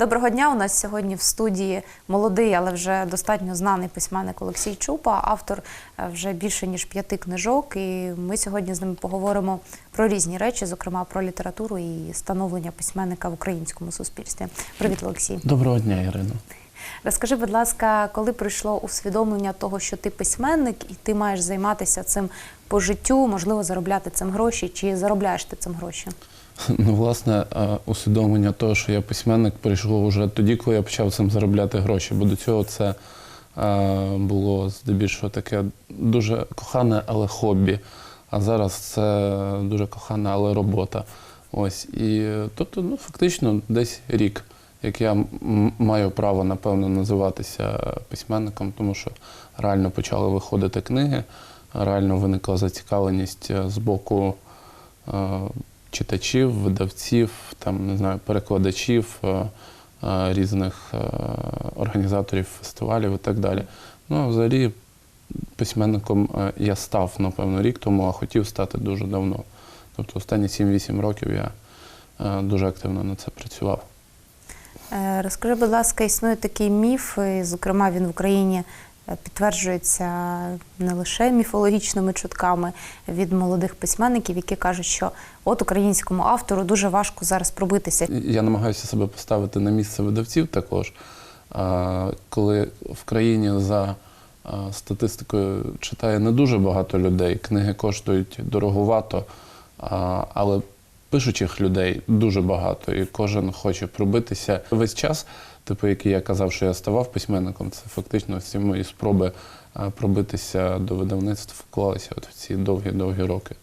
Доброго дня. У нас сьогодні в студії молодий, але вже достатньо знаний письменник Олексій Чупа, автор е, вже більше ніж п'яти книжок. І ми сьогодні з ним поговоримо про різні речі, зокрема про літературу і становлення письменника в українському суспільстві. Привіт, Олексій. Доброго дня, Ірино. Розкажи, будь ласка, коли прийшло усвідомлення того, що ти письменник і ти маєш займатися цим по життю, можливо, заробляти цим гроші, чи заробляєш ти цим гроші? Ну, власне, е, усвідомлення того, що я письменник, прийшло вже тоді, коли я почав цим заробляти гроші. Бо до цього це е, було здебільшого таке дуже кохане, але хобі. А зараз це дуже кохана, але робота. Ось. І е, тобто, ну, фактично, десь рік, як я маю право, напевно, називатися письменником, тому що реально почали виходити книги, реально виникла зацікавленість з боку. Читачів, видавців, там не знаю, перекладачів, е, е, різних е, організаторів фестивалів і так далі. Ну, а взагалі, письменником я став, напевно, рік тому, а хотів стати дуже давно. Тобто останні 7-8 років я дуже активно на це працював. Розкажи, будь ласка, існує такий міф, і, зокрема, він в Україні підтверджується не лише міфологічними чутками від молодих письменників, які кажуть, що от українському автору дуже важко зараз пробитися. Я намагаюся себе поставити на місце видавців також. Коли в країні за статистикою читає не дуже багато людей, книги коштують дороговато, але пишучих людей дуже багато, і кожен хоче пробитися. Весь час, типу, який я казав, що я ставав письменником, це фактично всі мої спроби пробитися до видавництва вклалися от в ці довгі-довгі роки.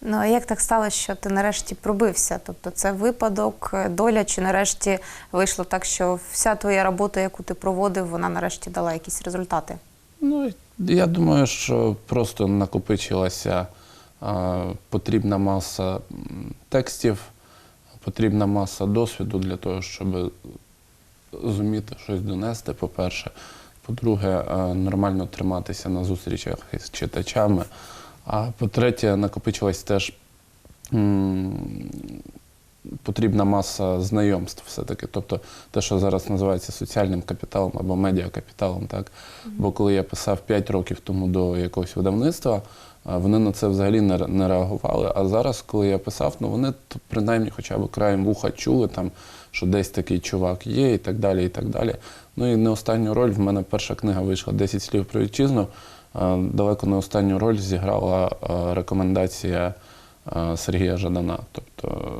Ну а як так сталося, що ти нарешті пробився? Тобто це випадок, е, доля, чи нарешті вийшло так, що вся твоя робота, яку ти проводив, вона нарешті дала якісь результати? Ну, я думаю, що просто накопичилася а, потрібна маса текстів, потрібна маса досвіду для того, щоб зуміти щось донести, по-перше. По-друге, нормально триматися на зустрічах із читачами. А по-третє, накопичилась теж потрібна маса знайомств все-таки. Тобто те, що зараз називається соціальним капіталом або медіакапіталом. Так? Бо коли я писав 5 років тому до якогось видавництва, вони на це взагалі не, реагували. А зараз, коли я писав, ну вони принаймні хоча б краєм вуха чули, там, що десь такий чувак є, і так далі. і так далі. Ну і не останню роль в мене перша книга вийшла «10 слів про вітчизну. Далеко не останню роль зіграла рекомендація Сергія Жадана. Тобто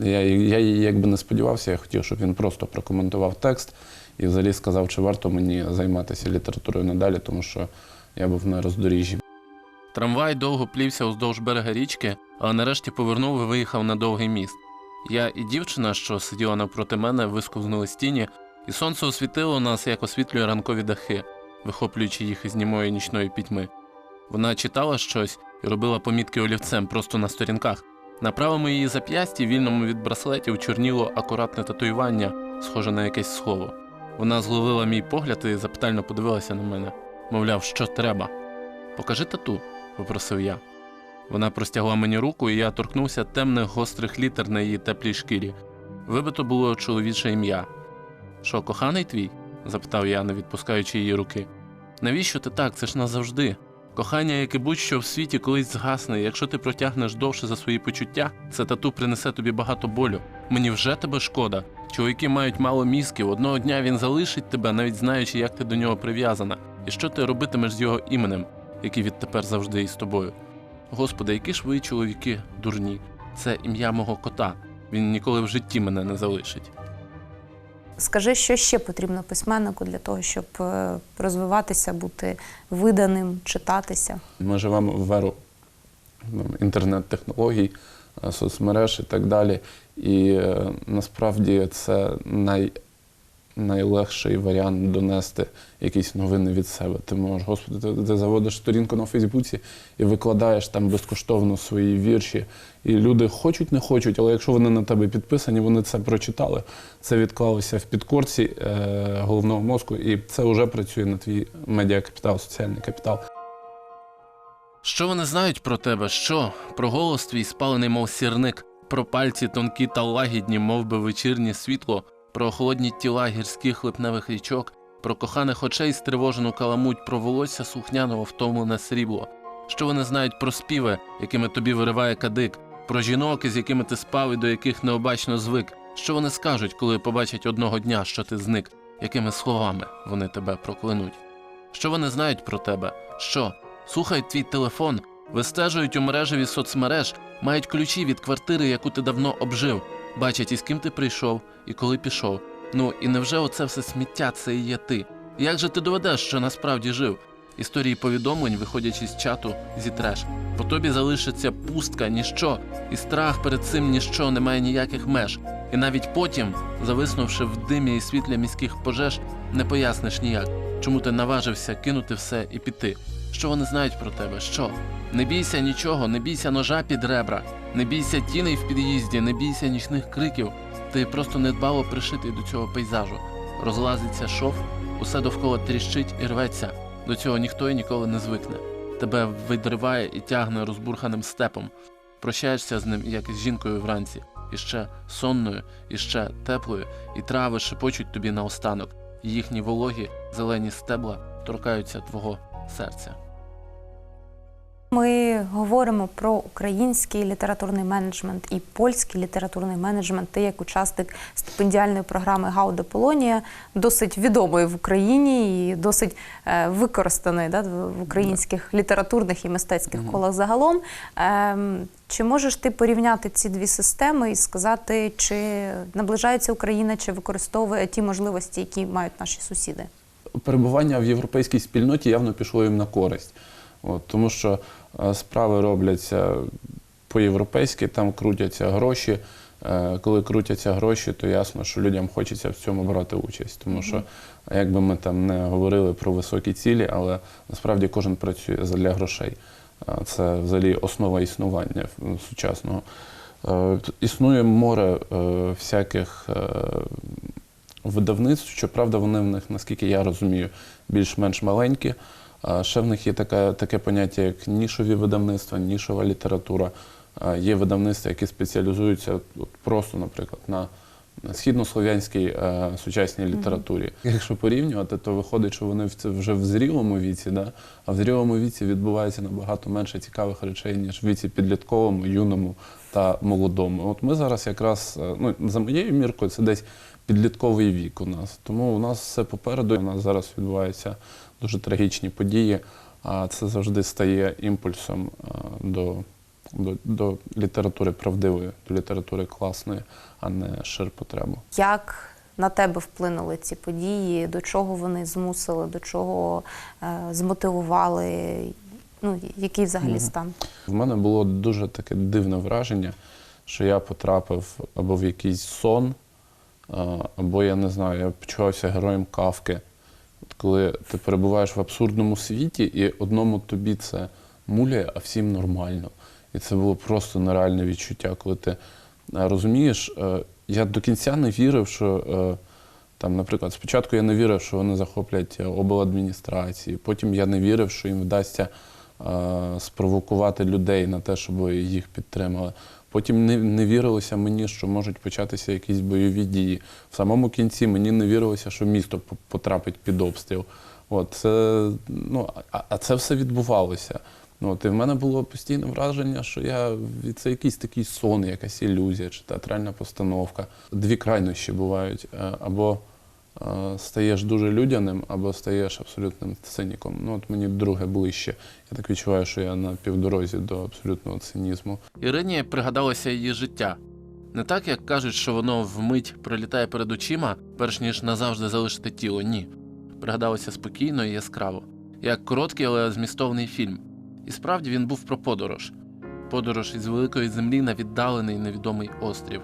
я, я якби не сподівався, я хотів, щоб він просто прокоментував текст і взагалі сказав, чи варто мені займатися літературою надалі, тому що я був на роздоріжжі. Трамвай довго плівся уздовж берега річки, але нарешті повернув і виїхав на довгий міст. Я і дівчина, що сиділа навпроти мене, висковзнули з тіні, і сонце освітило нас, як освітлює ранкові дахи, вихоплюючи їх із німої нічної пітьми. Вона читала щось і робила помітки олівцем просто на сторінках. На правому її зап'ясті, вільному від браслетів, чорніло акуратне татуювання, схоже на якесь слово. Вона зловила мій погляд і запитально подивилася на мене. Мовляв, що треба. Покажи тату, попросив я. Вона простягла мені руку, і я торкнувся темних гострих літер на її теплій шкірі. Вибито було чоловіче ім'я. Що, коханий твій? запитав я, не відпускаючи її руки. Навіщо ти так? Це ж назавжди. Кохання, яке будь-що в світі колись згасне, якщо ти протягнеш довше за свої почуття, це тату принесе тобі багато болю. Мені вже тебе шкода. Чоловіки мають мало мізків. Одного дня він залишить тебе, навіть знаючи, як ти до нього прив'язана, і що ти робитимеш з його іменем, який відтепер завжди із тобою. Господи, які ж ви чоловіки дурні. Це ім'я мого кота. Він ніколи в житті мене не залишить. Скажи, що ще потрібно письменнику для того, щоб е, розвиватися, бути виданим, читатися? Ми живемо в еру ну, інтернет-технологій, е, соцмереж і так далі. І е, насправді це най, найлегший варіант донести якісь новини від себе. Ти можеш, господи, ти, ти заводиш сторінку на Фейсбуці і викладаєш там безкоштовно свої вірші. І люди хочуть, не хочуть, але якщо вони на тебе підписані, вони це прочитали. Це відклалося в підкорці е, головного мозку, і це вже працює на твій медіакапітал, соціальний капітал. Що вони знають про тебе? Що? Про голос твій спалений, мов сірник, Про пальці тонкі та лагідні, мов би вечірнє світло, про холодні тіла гірських липневих річок, про коханих очей стривожену каламуть, про волосся слухняного втомлене срібло. Що вони знають про співи, якими тобі вириває кадик, про жінок, із якими ти спав і до яких необачно звик. Що вони скажуть, коли побачать одного дня, що ти зник, якими словами вони тебе проклинуть? Що вони знають про тебе? Що? Слухають твій телефон, вистежують у мережеві соцмереж, мають ключі від квартири, яку ти давно обжив, бачать, із ким ти прийшов і коли пішов. Ну і невже оце все сміття це і є ти? Як же ти доведеш, що насправді жив? Історії повідомлень, виходячи з чату, зітреш. По тобі залишиться пустка, ніщо, і страх перед цим ніщо не має ніяких меж. І навіть потім, зависнувши в димі і світлі міських пожеж, не поясниш ніяк, чому ти наважився кинути все і піти. Що вони знають про тебе? Що? Не бійся нічого, не бійся ножа під ребра, не бійся тіней в під'їзді, не бійся нічних криків. Ти просто недбало пришитий до цього пейзажу. Розлазиться шов, усе довкола тріщить і рветься. До цього ніхто і ніколи не звикне. Тебе видриває і тягне розбурханим степом. Прощаєшся з ним, як із жінкою вранці, іще сонною, іще теплою, і трави шепочуть тобі наостанок. і Їхні вологі, зелені стебла торкаються твого серця. Ми говоримо про український літературний менеджмент і польський літературний менеджмент. Ти як учасник стипендіальної програми Гауда Полонія, досить відомої в Україні і досить е, використаної да, в українських літературних і мистецьких колах загалом. Ем, чи можеш ти порівняти ці дві системи і сказати, чи наближається Україна, чи використовує ті можливості, які мають наші сусіди? перебування в європейській спільноті явно пішло їм на користь. От, тому що е, справи робляться по-європейськи, там крутяться гроші. Е, Коли крутяться гроші, то ясно, що людям хочеться в цьому брати участь. Тому що, як би ми там не говорили про високі цілі, але насправді кожен працює для грошей. Е, Це взагалі основа існування сучасного. Існує море всяких видавництв. Щоправда, вони в них, наскільки я розумію, більш-менш маленькі. Ще в них є таке, таке поняття, як нішові видавництва, нішова література. Є видавництва, які спеціалізуються от просто, наприклад, на східнослов'янській е, сучасній літературі. Якщо порівнювати, то виходить, що вони вже в зрілому віці, да? а в зрілому віці відбувається набагато менше цікавих речей, ніж в віці підлітковому, юному та молодому. От ми зараз якраз, е, ну, за моєю міркою, це десь підлітковий вік у нас. Тому у нас все попереду. У нас зараз відбуваються дуже трагічні події, а це завжди стає імпульсом е, до, до, до літератури правдивої, до літератури класної, а не ширпотребу. Як на тебе вплинули ці події? До чого вони змусили, до чого е, змотивували? Ну, який взагалі стан? В мене було дуже таке дивне враження, що я потрапив або в якийсь сон, або я не знаю, я почувався героєм кавки. Коли ти перебуваєш в абсурдному світі, і одному тобі це муляє, а всім нормально. І це було просто нереальне відчуття, коли ти е, розумієш, е, я до кінця не вірив, що. е, Там, наприклад, спочатку я не вірив, що вони захоплять обладміністрації, потім я не вірив, що їм вдасться спровокувати людей на те, щоб їх підтримали. Потім не, не вірилося мені, що можуть початися якісь бойові дії. В самому кінці мені не вірилося, що місто потрапить під обстріл. От, це, ну, а, а це все відбувалося. От, і в мене було постійне враження, що я це якийсь такий сон, якась ілюзія чи театральна постановка. Дві крайнощі бувають. Е, Або стаєш дуже людяним, або стаєш абсолютним циніком. Ну, от мені друге ближче. Я так відчуваю, що я на півдорозі до абсолютного цинізму. Ірині пригадалося її життя. Не так, як кажуть, що воно вмить пролітає перед очима, перш ніж назавжди залишити тіло. Ні. Пригадалося спокійно і яскраво, як короткий, але змістовний фільм. І справді він був про подорож. Подорож із великої землі на віддалений невідомий острів.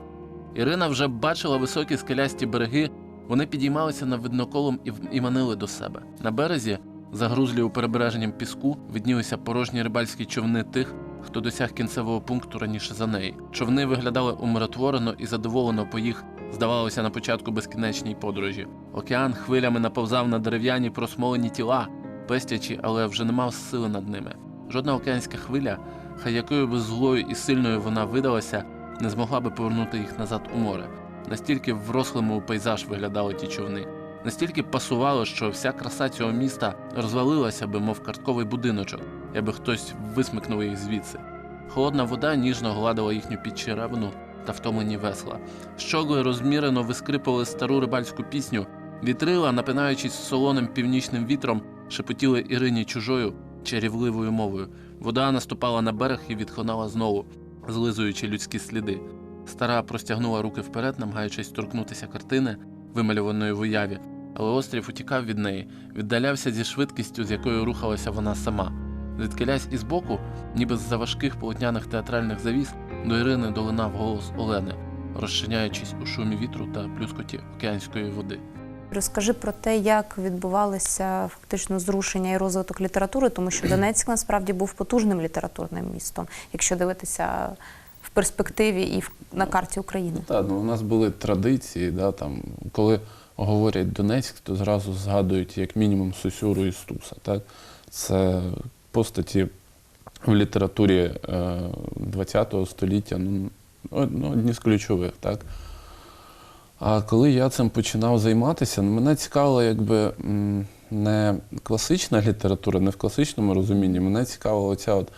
Ірина вже бачила високі скелясті береги, вони підіймалися над видноколом і, манили до себе. На березі, загрузлі у перебереженням піску, виднілися порожні рибальські човни тих, хто досяг кінцевого пункту раніше за неї. Човни виглядали умиротворено і задоволено по їх, здавалося, на початку безкінечній подорожі. Океан хвилями наповзав на дерев'яні просмолені тіла, пестячи, але вже не мав сили над ними. Жодна океанська хвиля, хай якою би злою і сильною вона видалася, не змогла би повернути їх назад у море. Настільки врослими у пейзаж виглядали ті човни, настільки пасувало, що вся краса цього міста розвалилася би, мов картковий будиночок, якби хтось висмикнув їх звідси. Холодна вода ніжно гладила їхню підчеревину та втомлені весла. Щогли розмірено вискрипували стару рибальську пісню, вітрила, напинаючись солоним північним вітром, шепотіли Ірині чужою чарівливою мовою. Вода наступала на берег і відхонала знову, злизуючи людські сліди. Стара простягнула руки вперед, намагаючись торкнутися картини, вимальованої в уяві, але острів утікав від неї, віддалявся зі швидкістю, з якою рухалася вона сама. Звідкилясь із боку, ніби з-за важких полотняних театральних завіс, до Ірини долинав голос Олени, розчиняючись у шумі вітру та плюскоті океанської води. Розкажи про те, як відбувалося фактично зрушення і розвиток літератури, тому що Донецьк насправді був потужним літературним містом, якщо дивитися в перспективі і в- на карті України. Так, ну у нас були традиції, да, там, коли говорять Донецьк, то зразу згадують як мінімум Сосюру і Стуса. Так? Це постаті в літературі е, ХХ століття, ну, ну, одні з ключових. Так? А коли я цим починав займатися, ну, мене цікавила якби не класична література, не в класичному розумінні. Мене цікавила оця от,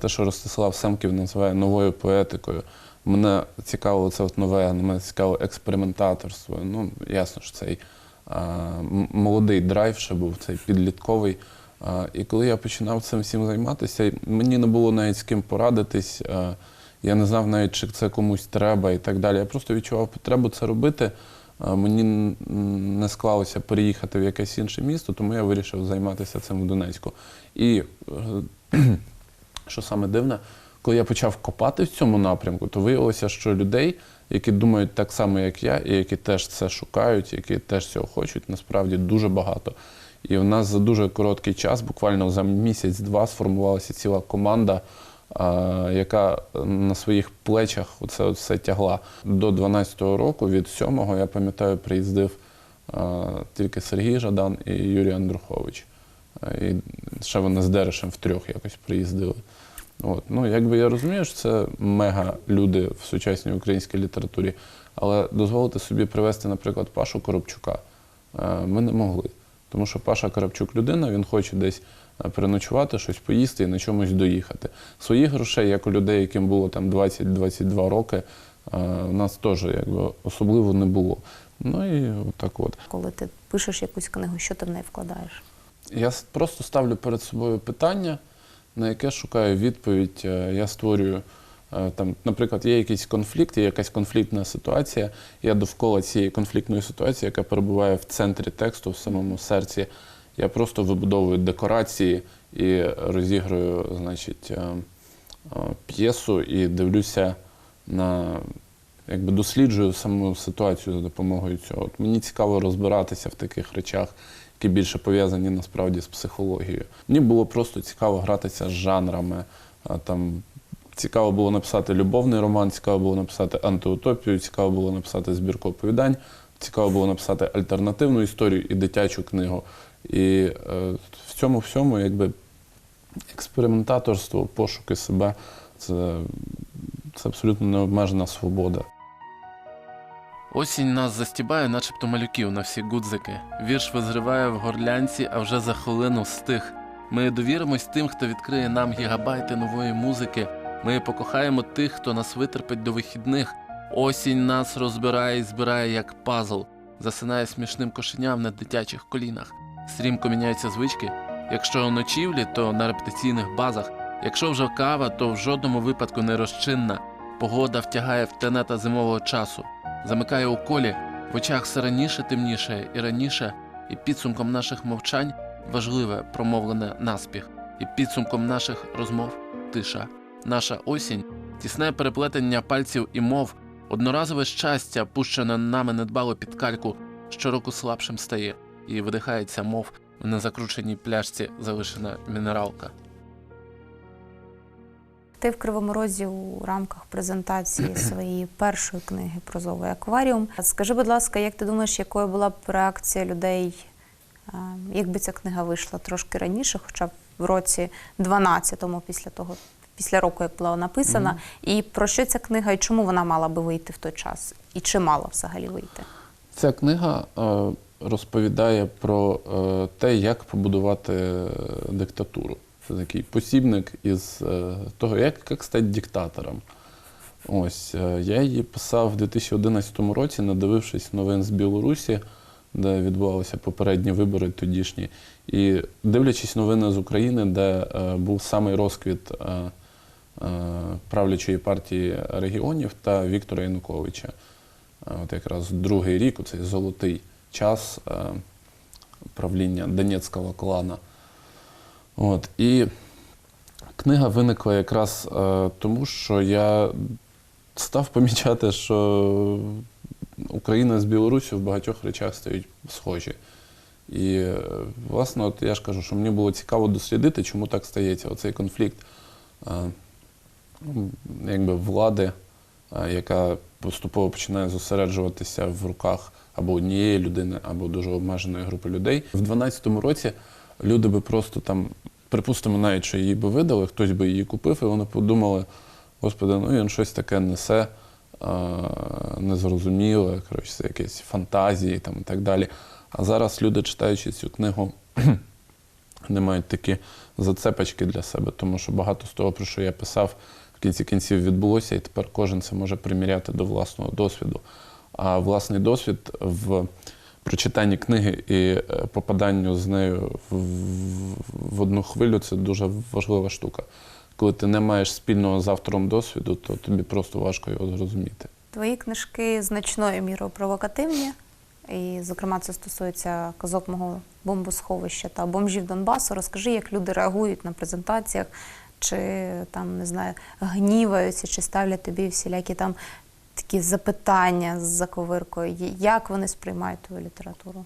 те, що Ростислав Семків називає новою поетикою. Мене цікавило це от нове, мене цікавило експериментаторство. Ну, ясно, що цей а, молодий драйв ще був, цей підлітковий. А, і коли я починав цим всім займатися, мені не було навіть з ким порадитись. А, я не знав навіть, чи це комусь треба і так далі. Я просто відчував потребу це робити. Мені не склалося переїхати в якесь інше місто, тому я вирішив займатися цим в Донецьку. І е, що саме дивне, коли я почав копати в цьому напрямку, то виявилося, що людей, які думають так само, як я, і які теж це шукають, які теж цього хочуть, насправді дуже багато. І в нас за дуже короткий час, буквально за місяць-два, сформувалася ціла команда, яка на своїх плечах от все тягла. До 12-го року, від 7-го, я пам'ятаю, приїздив тільки Сергій Жадан і Юрій Андрухович. І ще вони з Дерешем втрьох якось приїздили. От. Ну, якби я розумію, що це мега люди в сучасній українській літературі, але дозволити собі привезти, наприклад, Пашу Коробчука е, ми не могли. Тому що Паша Коробчук людина, він хоче десь переночувати, щось поїсти і на чомусь доїхати. Своїх грошей, як у людей, яким було там 20-22 роки, е, у нас теж якби, особливо не було. Ну і так от. Коли ти пишеш якусь книгу, що ти в неї вкладаєш? Я просто ставлю перед собою питання, на яке шукаю відповідь. Е, Я створюю е, там, наприклад, є якийсь конфлікт, є якась конфліктна ситуація. Я довкола цієї конфліктної ситуації, яка перебуває в центрі тексту, в самому серці. Я просто вибудовую декорації і розіграю, значить, е, е, п'єсу і дивлюся на якби досліджую саму ситуацію за допомогою цього. От мені цікаво розбиратися в таких речах, які більше пов'язані насправді з психологією. Мені було просто цікаво гратися з жанрами. Там, цікаво було написати любовний роман, цікаво було написати антиутопію, цікаво було написати збірку оповідань, цікаво було написати альтернативну історію і дитячу книгу. І е, в цьому всьому якби експериментаторство, пошуки себе це, це абсолютно необмежена свобода. Осінь нас застібає, начебто малюків на всі гудзики. Вірш визриває в горлянці, а вже за хвилину стих. Ми довіримось тим, хто відкриє нам гігабайти нової музики. Ми покохаємо тих, хто нас витерпить до вихідних. Осінь нас розбирає і збирає як пазл, засинає смішним кошеням на дитячих колінах. Стрімко міняються звички. Якщо ночівлі, то на репетиційних базах. Якщо вже кава, то в жодному випадку не розчинна. Погода втягає в тенета зимового часу замикає у колі, в очах все раніше темніше і раніше, і підсумком наших мовчань важливе промовлене наспіх, і підсумком наших розмов тиша. Наша осінь, тісне переплетення пальців і мов, одноразове щастя, пущене нами недбало під кальку, щороку слабшим стає, і видихається, мов в незакрученій пляшці залишена мінералка. Ти в Кривому Розі у рамках презентації своєї першої книги Прозовий акваріум. Скажи, будь ласка, як ти думаєш, якою була б реакція людей, якби ця книга вийшла трошки раніше, хоча б в році 12-му, після того, після року, як була написана. І про що ця книга, і чому вона мала би вийти в той час? І чи мала взагалі вийти? Ця книга е, розповідає про е, те, як побудувати е, диктатуру. Це такий посібник із е, того, як, як стати диктатором. Ось я її писав в 2011 році, надивившись новин з Білорусі, де відбувалися попередні вибори тодішні, і дивлячись новини з України, де е, був самий розквіт е, е, правлячої партії регіонів та Віктора Януковича. От якраз другий рік, оцей золотий час е, правління Донецького клана. От, і книга виникла якраз е, тому, що я став помічати, що Україна з Білорусі в багатьох речах стають схожі. І, е, власне, от я ж кажу, що мені було цікаво дослідити, чому так стається. Оцей конфлікт ну, якби влади, яка поступово починає зосереджуватися в руках або однієї людини, або дуже обмеженої групи людей. В 12-му році люди би просто там, припустимо, навіть що її би видали, хтось би її купив, і вони подумали, господи, ну він щось таке несе. Незрозуміле, коротше, це якісь фантазії там, і так далі. А зараз люди, читаючи цю книгу, не мають такі зацепочки для себе, тому що багато з того, про що я писав, в кінці кінців відбулося, і тепер кожен це може приміряти до власного досвіду. А власний досвід в прочитанні книги і е, попаданню з нею в, в одну хвилю це дуже важлива штука. Коли ти не маєш спільного з автором досвіду, то тобі просто важко його зрозуміти. Твої книжки значною мірою провокативні. І, зокрема, це стосується казок мого бомбосховища та бомжів Донбасу. Розкажи, як люди реагують на презентаціях, чи там не знаю, гніваються, чи ставлять тобі всілякі там такі запитання з заковиркою. Як вони сприймають твою літературу?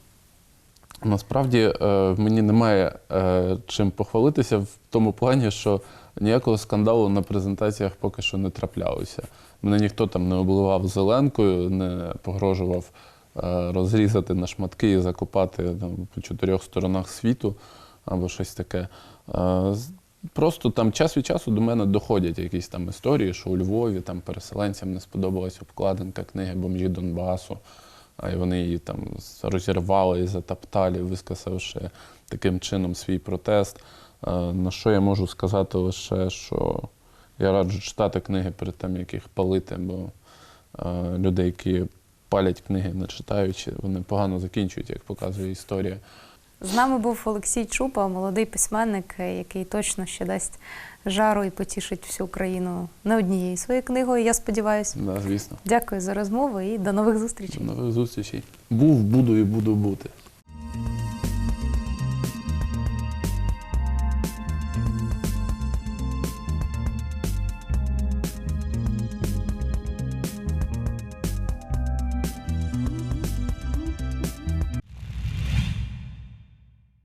Насправді е, мені немає е, чим похвалитися в тому плані, що ніякого скандалу на презентаціях поки що не траплялося. Мене ніхто там не обливав зеленкою, не погрожував е, розрізати на шматки і закопати там, по чотирьох сторонах світу або щось таке. Просто там час від часу до мене доходять якісь там історії, що у Львові там переселенцям не сподобалась обкладинка книги Бомжі Донбасу. А вони її там розірвали і затоптали, висказавши таким чином свій протест. Е, На що я можу сказати лише, що я раджу читати книги перед тим, як їх палити, бо е, люди, які палять книги, не читаючи, вони погано закінчують, як показує історія. З нами був Олексій Чупа, молодий письменник, який точно ще дасть жару і потішить всю Україну не однією своєю книгою. Я сподіваюся. Да, звісно. Дякую за розмову і до нових зустрічей. До нових зустрічей. Був, буду і буду бути.